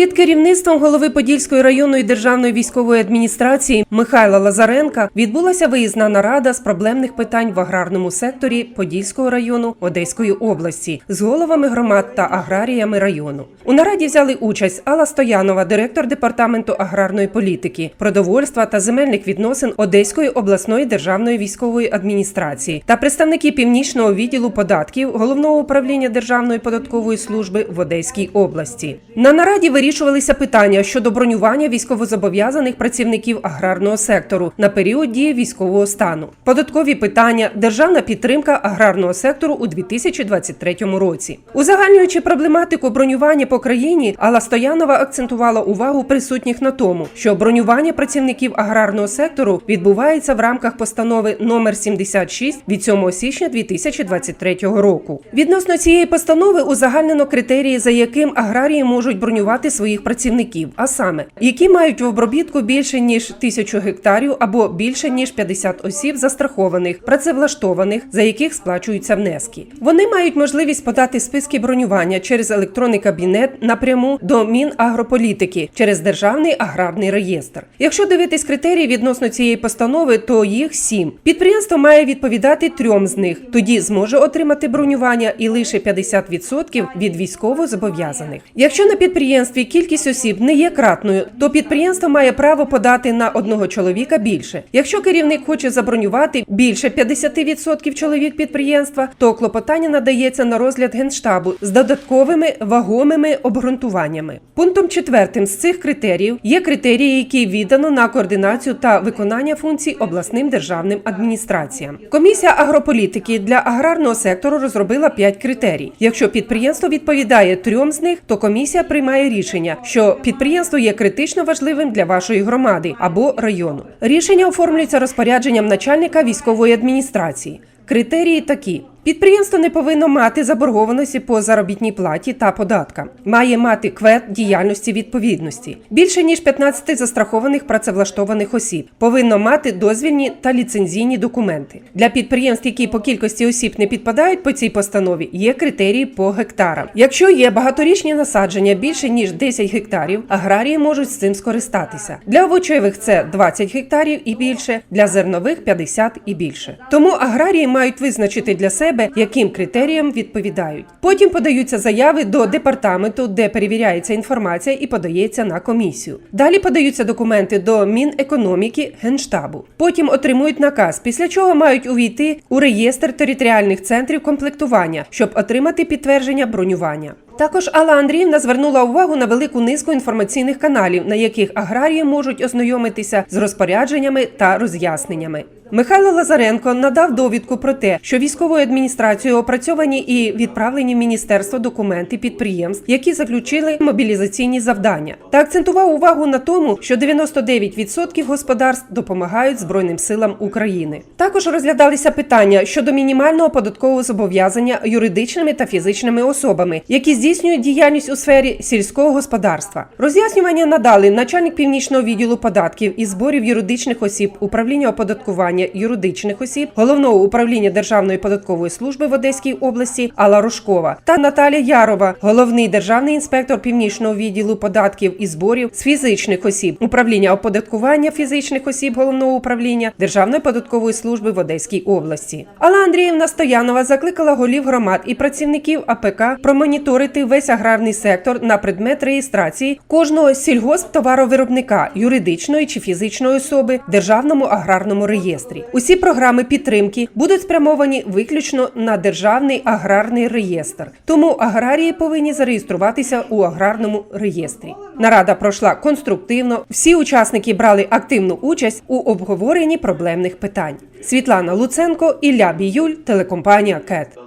Під керівництвом голови Подільської районної державної військової адміністрації Михайла Лазаренка відбулася виїзна нарада з проблемних питань в аграрному секторі Подільського району Одеської області з головами громад та аграріями району. У нараді взяли участь Алла Стоянова, директор департаменту аграрної політики, продовольства та земельних відносин Одеської обласної державної військової адміністрації та представники північного відділу податків головного управління Державної податкової служби в Одеській області. На нараді вирішувалися питання щодо бронювання військовозобов'язаних працівників аграрного сектору на період дії військового стану, податкові питання, державна підтримка аграрного сектору у 2023 році. Узагальнюючи проблематику бронювання по країні, Алла Стоянова акцентувала увагу присутніх на тому, що бронювання працівників аграрного сектору відбувається в рамках постанови номер 76 від 7 січня 2023 року. Відносно цієї постанови узагальнено критерії, за яким аграрії можуть бронювати своїх працівників, а саме, які мають в обробітку більше ніж тисячу гектарів або більше ніж 50 осіб застрахованих, працевлаштованих, за яких сплачуються внески. Вони мають можливість подати списки бронювання через електронний кабінет напряму до Мінагрополітики через державний аграрний реєстр. Якщо дивитись критерії відносно цієї постанови, то їх сім. Підприємство має відповідати трьом з них. Тоді зможе отримати бронювання і лише 50% від військовозобов'язаних. Якщо на підприємстві кількість осіб не є кратною, то підприємство має право подати на одного чоловіка більше. Якщо керівник хоче забронювати більше 50% чоловік підприємства, то клопотання надається на розгляд генштабу з додатковими вагомими обґрунтуваннями. Пунктом четвертим з цих критеріїв є критерії, які віддано на координацію та виконання функцій обласним державним адміністраціям. Комісія агрополітики для аграрного сектору розробила 5 критерій. Якщо підприємство відповідає трьом з них, то комісія приймає рішення, що підприємство є критично важливим для вашої громади або району. Рішення оформлюється розпорядженням начальника військової адміністрації. Критерії такі: підприємство не повинно мати заборгованості по заробітній платі та податкам, має мати квет діяльності відповідності, більше ніж 15 застрахованих працевлаштованих осіб, повинно мати дозвільні та ліцензійні документи. Для підприємств, які по кількості осіб не підпадають по цій постанові, є критерії по гектарам. Якщо є багаторічні насадження більше ніж 10 гектарів, аграрії можуть з цим скористатися. Для овочевих це 20 гектарів і більше, для зернових 50 і більше. Тому аграрії мають визначити для себе, яким критеріям відповідають. Потім подаються заяви до департаменту, де перевіряється інформація і подається на комісію. Далі подаються документи до Мінекономіки Генштабу. Потім отримують наказ, після чого мають увійти у реєстр територіальних центрів комплектування, щоб отримати підтвердження бронювання. Також Алла Андріївна звернула увагу на велику низку інформаційних каналів, на яких аграрії можуть ознайомитися з розпорядженнями та роз'ясненнями. Михайло Лазаренко надав довідку про те, що військовою адміністрацією опрацьовані і відправлені в міністерство документи підприємств, які заключили мобілізаційні завдання, та акцентував увагу на тому, що 99% господарств допомагають Збройним силам України. Також розглядалися питання щодо мінімального податкового зобов'язання юридичними та фізичними особами, які здійснюють діяльність у сфері сільського господарства. Роз'яснювання надали начальник північного відділу податків і зборів юридичних осіб управління оподаткування юридичних осіб головного управління Державної податкової служби в Одеській області Алла Рожкова та Наталя Ярова, головний державний інспектор північного відділу податків і зборів з фізичних осіб управління оподаткування фізичних осіб головного управління Державної податкової служби в Одеській області. Алла Андріївна Стоянова закликала голів громад і працівників АПК промоніторити весь аграрний сектор на предмет реєстрації кожного сільгосптоваровиробника юридичної чи фізичної особи державному аграрному реєстрі. Усі програми підтримки будуть спрямовані виключно на державний аграрний реєстр. Тому аграрії повинні зареєструватися у аграрному реєстрі. Нарада пройшла конструктивно. Всі учасники брали активну участь у обговоренні проблемних питань. Світлана Луценко, Ілля Біюль, телекомпанія КЕТ.